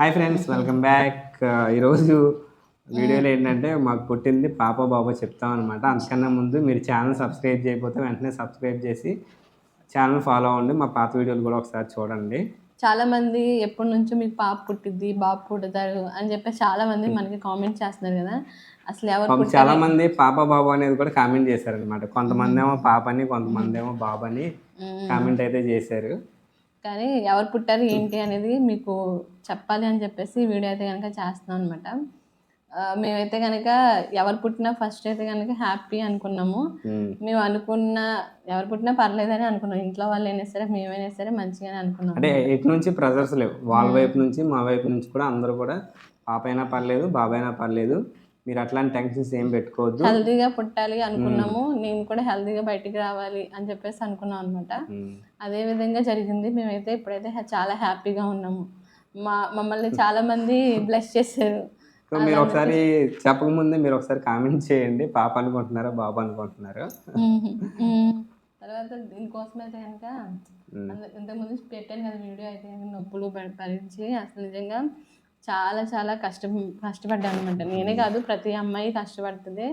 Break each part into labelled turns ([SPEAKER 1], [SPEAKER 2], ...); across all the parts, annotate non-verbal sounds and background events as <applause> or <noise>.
[SPEAKER 1] Hi friends welcome back. ఈరోజు వీడియోలో ఏంటంటే మాకు పుట్టింది పాప బాబా చెప్తాం అనమాట అంతకన్నా ముందు మీరు ఛానల్ సబ్స్క్రైబ్ చేయకపోతే వెంటనే సబ్స్క్రైబ్ చేసి ఛానల్ ఫాలో అవ్వండి. మా పాత వీడియోలు కూడా ఒకసారి చూడండి.
[SPEAKER 2] చాలా మంది ఎప్పటి నుంచో మీకు పాప పుట్టిద్ది బాబు పుడతారు అని చెప్పేసి చాలా మంది మనకి కామెంట్ చేస్తున్నారు కదా. అసలు ఎవరు
[SPEAKER 1] చాలా మంది పాప బాబు అనేది కూడా కామెంట్ చేశారనమాట కొంతమంది ఏమో పాపని కొంతమంది ఏమో బాబని. కామెంట్ అయితే చేశారు.
[SPEAKER 2] కానీ ఎవరు పుట్టారు ఏంటి అనేది మీకు చెప్పాలి అని చెప్పేసి వీడియో అయితే కనుక చేస్తున్నాం అనమాట మేమైతే కనుక ఎవరు పుట్టినా ఫస్ట్ అయితే కనుక హ్యాపీ అనుకున్నాము.
[SPEAKER 1] మ్మ్.
[SPEAKER 2] అనుకున్న ఎవరు పుట్టినా పర్లేదని అనుకున్నాం. ఇంట్లో వాళ్ళు అయినా సరే మేమైనా సరే మంచిగానే అనుకున్నాం.
[SPEAKER 1] అంటే ఎటు నుంచి ప్రెజర్స్ లేవు. వాళ్ళ వైపు నుంచి మా వైపు నుంచి కూడా అందరూ కూడా పాప అయినా పర్లేదు బాబాయినా పర్లేదు మీరు అట్లాంటి టెన్షన్స్ ఏం పెట్టుకోవద్దు.
[SPEAKER 2] హెల్తీగా పుట్టాలి అనుకున్నాము. నేను కూడా హెల్తీగా బయటికి రావాలి అని చెప్పేసి అనుకున్నాం అనమాట. అదే విధంగా జరిగింది. మేమైతే ఇప్పుడైతే చాలా హ్యాపీగా ఉన్నాము. మా మమ్మల్ని చాలా మంది బ్లెస్ చేశారు.
[SPEAKER 1] సో మీరు ఒకసారి చెప్పకముందే మీరు ఒకసారి కామెంట్ చేయండి. పాప అనుకుంటున్నారా బాబు అనుకుంటున్నారా.
[SPEAKER 2] తర్వాత దీనికోసం అయితే కనుక ఇంతకుముందు పెట్టాను కదా వీడియో అయితే నొప్పులు భరించి అసలు నిజంగా చాలా చాలా కష్ట కష్టపడ్డాను అనమాట నేనే కాదు ప్రతి అమ్మాయి కష్టపడుతుంది.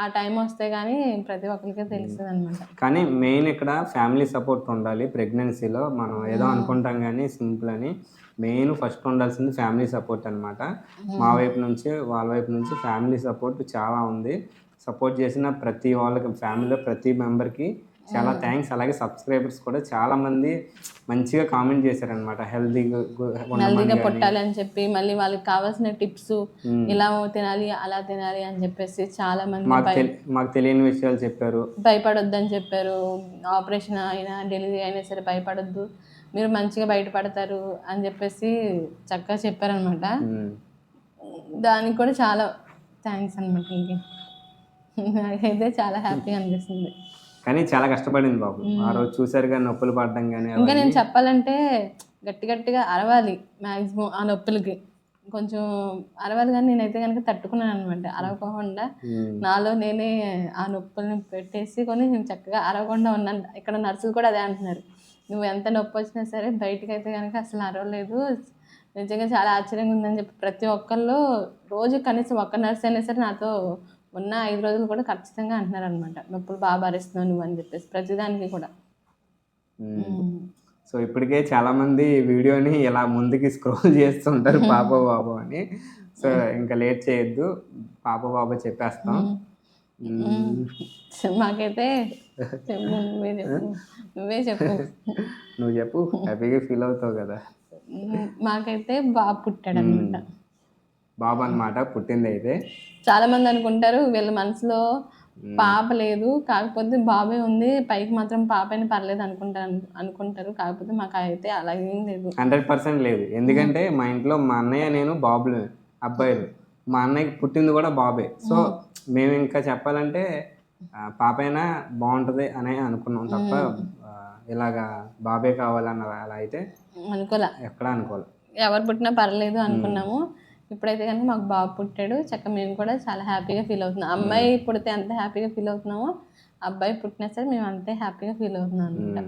[SPEAKER 2] ఆ టైం వస్తే కానీ ప్రతి ఒక్కరికి తెలుస్తుంది అనమాట
[SPEAKER 1] కానీ మెయిన్ ఇక్కడ ఫ్యామిలీ సపోర్ట్ ఉండాలి. ప్రెగ్నెన్సీలో మనం ఏదో అనుకుంటాం కానీ సింపుల్ అని మెయిన్ ఫస్ట్ ఉండాల్సింది ఫ్యామిలీ సపోర్ట్ అన్నమాట. మా వైపు నుంచి వాళ్ళ వైపు నుంచి ఫ్యామిలీ సపోర్ట్ చాలా ఉంది. సపోర్ట్ చేసిన ప్రతి వాళ్ళకి ఫ్యామిలీలో ప్రతి మెంబర్కి చాలా థ్యాంక్స్ అలాగే సబ్స్క్రైబర్స్ కూడా చాలా మంది మంచిగా కామెంట్ చేశారనమాట హెల్తీగా
[SPEAKER 2] పుట్టాలి అని చెప్పి మళ్ళీ వాళ్ళకి కావాల్సిన టిప్స్ ఇలా తినాలి అలా తినాలి అని చెప్పేసి చాలా మంది
[SPEAKER 1] మాకు తెలియని విషయాలు చెప్పారు.
[SPEAKER 2] భయపడొద్దని చెప్పారు. ఆపరేషన్ అయినా డెలివరీ అయినా సరే భయపడొద్దు. మీరు మంచిగా బయటపడతారు అని చెప్పేసి చక్కగా చెప్పారనమాట
[SPEAKER 1] ఉమ్.
[SPEAKER 2] దానికి కూడా చాలా థ్యాంక్స్ అనమాట ఇంక. నాకైతే చాలా హ్యాపీగా అనిపిస్తుంది.
[SPEAKER 1] కానీ చాలా కష్టపడింది బాబు. ఆ రోజు చూసారు కానీ నొప్పులు పడడం కానీ
[SPEAKER 2] ఇంకా నేను చెప్పాలంటే గట్టి గట్టిగా అరవాలి మ్యాక్సిమం ఆ నొప్పులకి. కొంచెం అరవాలి కానీ నేనైతే కనుక తట్టుకున్నాను అనమాట అరవకుండా
[SPEAKER 1] ఉమ్.
[SPEAKER 2] నాలో నేనే ఆ నొప్పుల్ని పెట్టేసి కొని నేను చక్కగా అరవకుండా ఉన్నాను. ఇక్కడ నర్సులు కూడా అదే అంటున్నారు. నువ్వు ఎంత నొప్పి వచ్చినా సరే బయటకు అయితే కనుక అసలు అరవలేదు. నిజంగా చాలా ఆశ్చర్యంగా ఉందని చెప్పి ప్రతి ఒక్కళ్ళు రోజు కనీసం ఒక్క నర్స్ అయినా సరే నాతో ఉన్న ఐదు రోజులు కూడా ఖచ్చితంగా అంటున్నారు అనమాట నొప్పులు బాగా భరిస్తున్నావు నువ్వు అని చెప్పేసి ప్రతిదానికి కూడా.
[SPEAKER 1] సో ఇప్పటికే చాలా మంది వీడియోని ఇలా ముందుకి స్క్రోల్ చేస్తుంటారు పాప బాబు అని. సో ఇంకా లేట్ చేయొద్దు. పాప బాబు చెప్పేస్తాం.
[SPEAKER 2] మాకైతే నువ్వే చెప్పు. నువ్వే చెప్పు.
[SPEAKER 1] హ్యాపీగా ఫీల్ అవుతావు కదా.
[SPEAKER 2] మాకైతే బాబు పుట్టాడు అనమాట
[SPEAKER 1] బాబు అన్నమాట పుట్టింది అయితే
[SPEAKER 2] చాలా మంది అనుకుంటారు వీళ్ళ మనసులో పాప లేదు కాకపోతే బాబే ఉంది పైకి మాత్రం పాప అయినా పర్లేదు అనుకుంటారు అనుకుంటారు. కాకపోతే మాకు అయితే అలాగేం లేదు.
[SPEAKER 1] హండ్రెడ్ పర్సెంట్ లేదు. ఎందుకంటే మా ఇంట్లో మా అన్నయ్య నేను బాబులు అబ్బాయిలు. మా అన్నయ్యకి పుట్టింది కూడా బాబే. సో మేము. ఇంకా చెప్పాలంటే పాప అయినా బాగుంటుంది అని అనుకున్నాం తప్ప ఇలాగా బాబే కావాలన్న అలా అయితే
[SPEAKER 2] అనుకోలే.
[SPEAKER 1] ఎక్కడ అనుకోవాలి
[SPEAKER 2] ఎవరు పుట్టినా పర్లేదు అనుకున్నాము. ఇప్పుడైతే కనుక మాకు బాబు పుట్టాడు. చక్క మేము కూడా చాలా హ్యాపీగా ఫీల్ అవుతున్నాం. అమ్మాయి పుడితే ఎంత హ్యాపీగా ఫీల్ అవుతున్నామో అబ్బాయి పుట్టినా సరే మేము అంతే హ్యాపీగా ఫీల్ అవుతున్నాం అనమాట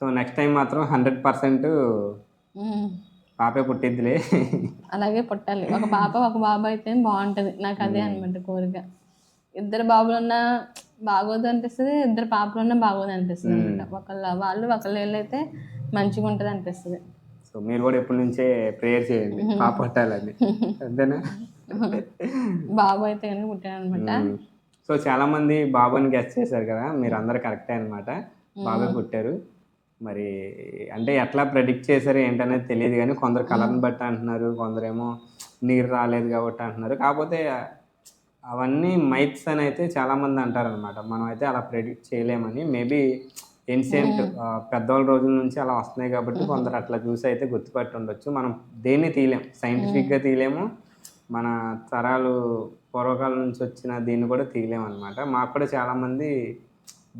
[SPEAKER 1] సో నెక్స్ట్ టైం మాత్రం హండ్రెడ్ పర్సెంట్ పాపే పుట్టిద్దిలే.
[SPEAKER 2] అలాగే పుట్టాలి. ఒక పాప ఒక బాబు అయితే బాగుంటుంది. నాకు అదే అనమాట కోరిక. ఇద్దరు బాబులు ఉన్నా బాగోదు అనిపిస్తుంది ఇద్దరు పాపలు ఉన్నా బాగోదు అనిపిస్తుంది అనమాట ఒకళ్ళ వాళ్ళు ఒకళ్ళ వీళ్ళు అయితే మంచిగా ఉంటుంది అనిపిస్తుంది.
[SPEAKER 1] సో మీరు కూడా ఎప్పటి నుంచే ప్రేయర్ చేయండి <laughs> పుట్టాలని అంతేనా? <laughs>
[SPEAKER 2] బాబు అయితే
[SPEAKER 1] సో చాలా మంది బాబుని గెస్ట్ చేశారు కదా మీరు అందరు కరెక్టే అనమాట బాబే పుట్టారు. మరి అంటే ఎట్లా ప్రెడిక్ట్ చేశారు ఏంటనేది తెలియదు కానీ కొందరు కలర్ని బట్టి అంటున్నారు కొందరేమో నీరు రాలేదు కాబట్టి అంటున్నారు. కాకపోతే అవన్నీ మైత్స్ అని అయితే చాలా మంది అంటారు అనమాట మనం అయితే అలా ప్రెడిక్ట్ చేయలేమని. మేబీ ఏన్షియంట్ పెద్దవాళ్ళ రోజుల నుంచి అలా వస్తున్నాయి కాబట్టి కొందరు అట్లా చూసి అయితే గుర్తుపట్టి ఉండొచ్చు. మనం దేన్ని తీయలేం. సైంటిఫిక్గా తీయలేము. మన తరాలు పూర్వకాలం నుంచి వచ్చిన దీన్ని కూడా తీయలేము అనమాట మాకు కూడా చాలా మంది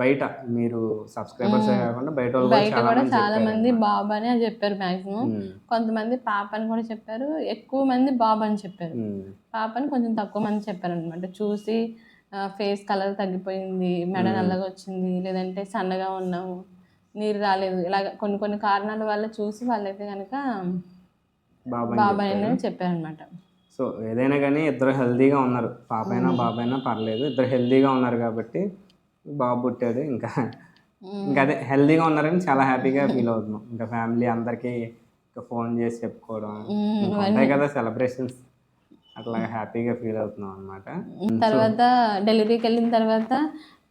[SPEAKER 1] బయట మీరు సబ్స్క్రైబర్స్ కాకుండా బయట
[SPEAKER 2] బయట
[SPEAKER 1] చాలా
[SPEAKER 2] కూడా
[SPEAKER 1] మంది
[SPEAKER 2] చాలా మంది బాబు అని చెప్పారు మాక్సిమం. కొంతమంది పాప అని కూడా చెప్పారు. ఎక్కువ మంది బాబు అని చెప్పారు. పాపని కొంచెం తక్కువ మంది చెప్పారు అనమాట చూసి ఫేస్ కలర్ తగ్గిపోయింది మెడ నల్లగా వచ్చింది లేదంటే సన్నగా ఉన్నాము నీరు రాలేదు. ఇలాగ కొన్ని కొన్ని కారణాల వల్ల చూసి వాళ్ళైతే కనుక
[SPEAKER 1] బాబా
[SPEAKER 2] బాబాయ్ అని చెప్పారనమాట
[SPEAKER 1] సో ఏదైనా కానీ ఇద్దరు హెల్తీగా ఉన్నారు. పాప అయినా అయినా పర్లేదు. ఇద్దరు హెల్తీగా ఉన్నారు కాబట్టి బాబు పుట్టాడు. ఇంకా ఇంకా అదే హెల్తీగా ఉన్నారని చాలా హ్యాపీగా ఫీల్ అవుతున్నాం. ఇంకా ఫ్యామిలీ అందరికీ ఇంకా ఫోన్ చేసి చెప్పుకోవడం. ఉంటాయి కదా సెలబ్రేషన్స్. అట్లా హ్యాపీగా ఫీల్ అవుతున్నాం అనమాట
[SPEAKER 2] తర్వాత డెలివరీకి వెళ్ళిన తర్వాత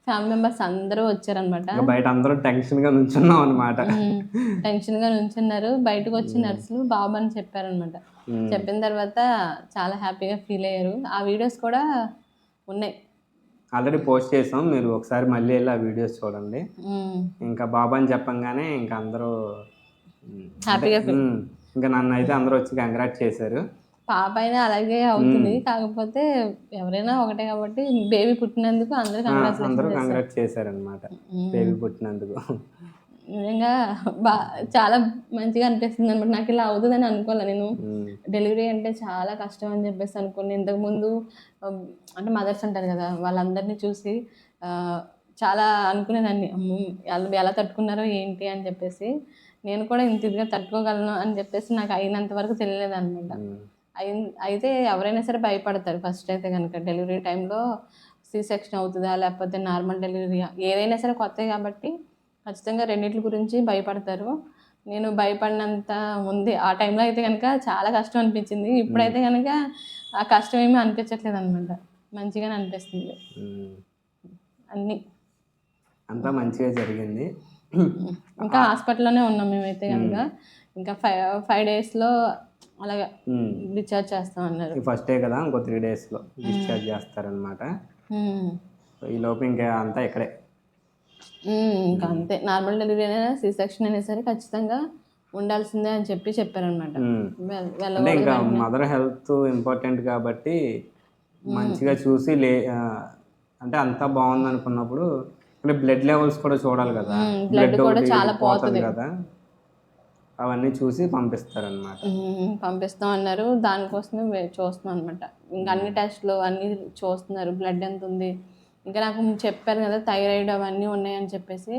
[SPEAKER 2] ఫ్యామిలీ మెంబర్స్ అందరూ వచ్చారనమాట
[SPEAKER 1] ఇంకా బయట అందరూ టెన్షన్గా నుంచున్నాం అనమాట
[SPEAKER 2] టెన్షన్గా నుంచున్నారు. బయటకు వచ్చి నర్సులు బాబు అని చెప్పారనమాట చెప్పిన తర్వాత చాలా హ్యాపీగా ఫీల్ అయ్యారు. ఆ వీడియోస్ కూడా ఉన్నాయి.
[SPEAKER 1] ఆల్రెడీ పోస్ట్ చేసాం. మీరు ఒకసారి మళ్ళీ వెళ్ళి ఆ వీడియోస్ చూడండి. ఇంకా బాబా అని చెప్పంగానే ఇంకా అందరూ
[SPEAKER 2] హ్యాపీగా
[SPEAKER 1] ఇంకా నన్ను అయితే అందరూ వచ్చి కంగ్రాట్ చేశారు.
[SPEAKER 2] పాప అయినా అలాగే అవుతుంది. కాకపోతే ఎవరైనా ఒకటే కాబట్టి బేబీ పుట్టినందుకు అందరూ
[SPEAKER 1] కంగ్రాట్ చేశారనమాట బేబీ పుట్టినందుకు.
[SPEAKER 2] నిజంగా బా చాలా మంచిగా అనిపిస్తుంది అనమాట. నాకు ఇలా అవుతుందని అనుకోలే నేను. డెలివరీ అంటే చాలా కష్టం అని చెప్పేసి అనుకుని ఇంతకుముందు అంటే మదర్స్ అంటారు కదా వాళ్ళందరినీ చూసి చాలా అనుకునేదాన్ని. వాళ్ళు ఎలా తట్టుకున్నారో ఏంటి అని చెప్పేసి. నేను కూడా ఇంత ఇదిగా తట్టుకోగలను అని చెప్పేసి నాకు అయినంత వరకు తెలియలేదు అనమాట అయితే ఎవరైనా సరే భయపడతారు. ఫస్ట్ అయితే కనుక డెలివరీ టైంలో సి సెక్షన్ అవుతుందా? లేకపోతే నార్మల్ డెలివరీ ఏదైనా సరే కొత్త కాబట్టి ఖచ్చితంగా రెండింటి గురించి భయపడతారు. నేను భయపడినంత ఉంది ఆ టైంలో అయితే కనుక చాలా కష్టం అనిపించింది. ఇప్పుడైతే కనుక ఆ కష్టం ఏమీ అనిపించట్లేదు అనమాట మంచిగానే అనిపిస్తుంది. అన్నీ.
[SPEAKER 1] అంతా మంచిగా జరిగింది.
[SPEAKER 2] ఇంకా హాస్పిటల్లోనే ఉన్నాం మేమైతే కనుక ఇంకా ఫైవ్ ఫైవ్ డేస్లో అలాగే డిశ్చార్జ్ చేస్తాం అన్నారు.
[SPEAKER 1] ఫస్ట్ డే కదా ఇంకో త్రీ డేస్లో డిశ్చార్జ్ చేస్తారనమాట ఈ లోపు ఇంకా అంతా ఇక్కడే.
[SPEAKER 2] ఇంకా అంతే. నార్మల్ డెలివరీ అయినా సి సెక్షన్ అయినా సరే ఖచ్చితంగా ఉండాల్సిందే అని చెప్పి చెప్పారనమాట
[SPEAKER 1] ఇంకా మదర్ హెల్త్ ఇంపార్టెంట్ కాబట్టి మంచిగా చూసి లే అంటే అంతా బాగుంది అనుకున్నప్పుడు అంటే బ్లడ్ లెవెల్స్ కూడా చూడాలి కదా.
[SPEAKER 2] blood కూడా చాలా
[SPEAKER 1] పోతుంది. కదా. అవన్నీ చూసి పంపిస్తారనమాట
[SPEAKER 2] పంపిస్తాం అన్నారు. దానికోసమే చూస్తున్నాం అనమాట ఇంకా అన్ని టెస్ట్లు అన్నీ చూస్తున్నారు. బ్లడ్ ఎంత ఉంది? ఇంకా నాకు చెప్పారు కదా థైరాయిడ్ అవన్నీ ఉన్నాయని చెప్పేసి.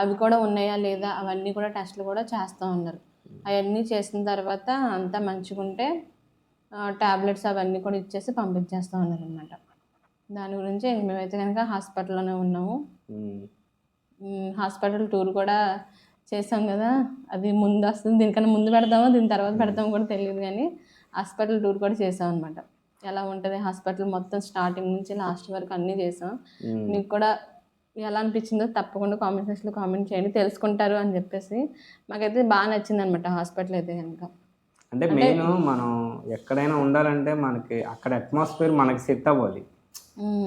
[SPEAKER 2] అవి కూడా ఉన్నాయా లేదా? అవన్నీ కూడా టెస్ట్లు కూడా చేస్తూ ఉన్నారు అవన్నీ చేసిన తర్వాత అంతా మంచిగా ఉంటే ట్యాబ్లెట్స్ అవన్నీ కూడా ఇచ్చేసి పంపించేస్తూ ఉన్నారు అనమాట దాని గురించి మేమైతే కనుక హాస్పిటల్లోనే ఉన్నాము. హాస్పిటల్ టూర్ కూడా చేసాం కదా అది ముందు వస్తుంది. దీనికన్నా ముందు పెడతామో దీని తర్వాత పెడతామో కూడా తెలియదు కానీ హాస్పిటల్ టూర్ కూడా చేసాం అనమాట ఎలా ఉంటుంది హాస్పిటల్ మొత్తం స్టార్టింగ్ నుంచి లాస్ట్ వరకు అన్నీ చేసాం. మీకు కూడా ఎలా అనిపించిందో తప్పకుండా కామెంట్ సెక్షన్లో కామెంట్ చేయండి తెలుసుకుంటారు అని చెప్పేసి. మాకైతే బాగా నచ్చింది అనమాట హాస్పిటల్ అయితే కనుక.
[SPEAKER 1] అంటే మెయిన్ మనం ఎక్కడైనా ఉండాలంటే మనకి అక్కడ అట్మాస్ఫియర్ మనకి సెట్ అవ్వాలి.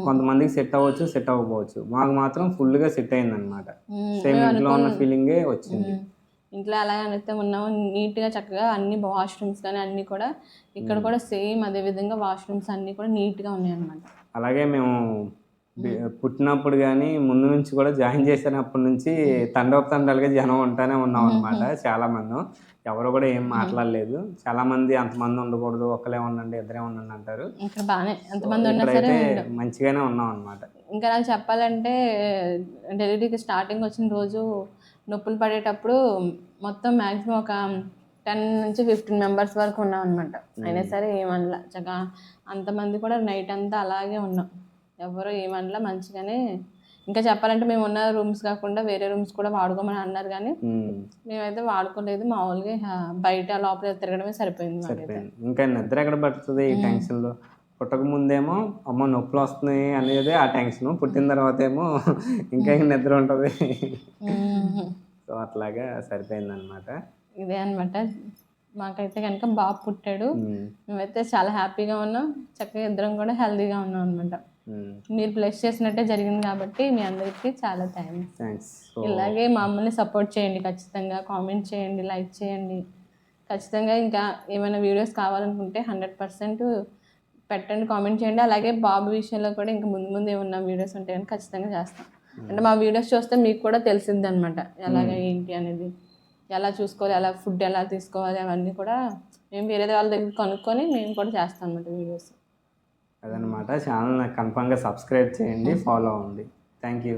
[SPEAKER 1] కొంతమందికి సెట్ అవ్వచ్చు సెట్ అవ్వకపోవచ్చు. మాకు మాత్రం ఫుల్గా సెట్ అయింది అనమాట సేమ్ ఇంట్లో ఉన్న ఫీలింగే వచ్చింది.
[SPEAKER 2] ఇంట్లో ఎలాగైతే ఉన్నామో. నీట్గా చక్కగా అన్ని వాష్రూమ్స్ కానీ అన్నీ కూడా ఇక్కడ కూడా సేమ్ అదే విధంగా వాష్రూమ్స్ అన్నీ కూడా నీట్గా ఉన్నాయి అనమాట
[SPEAKER 1] అలాగే మేము పుట్టినప్పుడు కానీ ముందు నుంచి కూడా జాయిన్ చేసినప్పటి నుంచి తండోపు తండాలుగా జనం ఉంటానే ఉన్నాం అనమాట చాలా మంది ఎవరు కూడా ఏం మాట్లాడలేదు. చాలా మంది అంతమంది ఉండకూడదు ఒక్కలే ఉండండి ఇద్దరే ఉండండి అంటారు.
[SPEAKER 2] ఇక్కడ బాగానే ఎంతమంది
[SPEAKER 1] మంచిగానే ఉన్నాం అనమాట
[SPEAKER 2] ఇంకా నాకు చెప్పాలంటే డెలివరీకి స్టార్టింగ్ వచ్చిన రోజు నొప్పులు పడేటప్పుడు మొత్తం మ్యాక్సిమం ఒక టెన్ నుంచి ఫిఫ్టీన్ మెంబర్స్ వరకు ఉన్నాం అనమాట అయినా సరే ఏమనలా చక్కగా అంతమంది కూడా నైట్ అంతా అలాగే ఉన్నాం. ఎవరు ఏమనలా మంచిగానే ఇంకా చెప్పాలంటే మేము ఉన్న రూమ్స్ కాకుండా వేరే రూమ్స్ కూడా వాడుకోమని అన్నారు కానీ మేమైతే వాడుకోలేదు. మామూలుగా బయట లోపల తిరగడమే సరిపోయింది
[SPEAKER 1] ఇంకా నిద్ర ఎక్కడ పడుతుంది ఈ టెన్షన్లో? పుట్టక ముందేమో అమ్మ నొప్పులు వస్తున్నాయి అనేది ఆ టెన్షన్ పుట్టిన తర్వాత ఏమో ఇంకా నిద్ర ఉంటుంది. సో అట్లాగా సరిపోయింది అనమాట
[SPEAKER 2] ఇదే అనమాట మాకైతే కనుక బాబు పుట్టాడు. మేమైతే చాలా హ్యాపీగా ఉన్నాం. చక్కగా ఇద్దరం కూడా హెల్తీగా ఉన్నాం అనమాట మీరు బ్లెస్ చేసినట్టే జరిగింది కాబట్టి మీ అందరికీ చాలా థ్యాంక్స్. ఇలాగే మమ్మల్ని సపోర్ట్ చేయండి ఖచ్చితంగా కామెంట్ చేయండి లైక్ చేయండి. ఖచ్చితంగా ఇంకా ఏమైనా వీడియోస్ కావాలనుకుంటే హండ్రెడ్ పర్సెంట్ పెట్టండి కామెంట్ చేయండి. అలాగే బాబు విషయంలో కూడా ఇంకా ముందు ముందు ఏమన్నా వీడియోస్ ఉంటాయని ఖచ్చితంగా చేస్తాం. అంటే మా వీడియోస్ చూస్తే మీకు కూడా తెలిసింది అనమాట ఎలాగ ఏంటి అనేది. ఎలా చూసుకోవాలి ఎలా ఫుడ్ ఎలా తీసుకోవాలి అవన్నీ కూడా మేము వేరే వాళ్ళ దగ్గర కనుక్కొని మేము కూడా చేస్తాం అనమాట వీడియోస్.
[SPEAKER 1] అదనమాట ఛానల్ నాకు కన్ఫామ్గా సబ్స్క్రైబ్ చేయండి ఫాలో అవ్వండి. Thank you.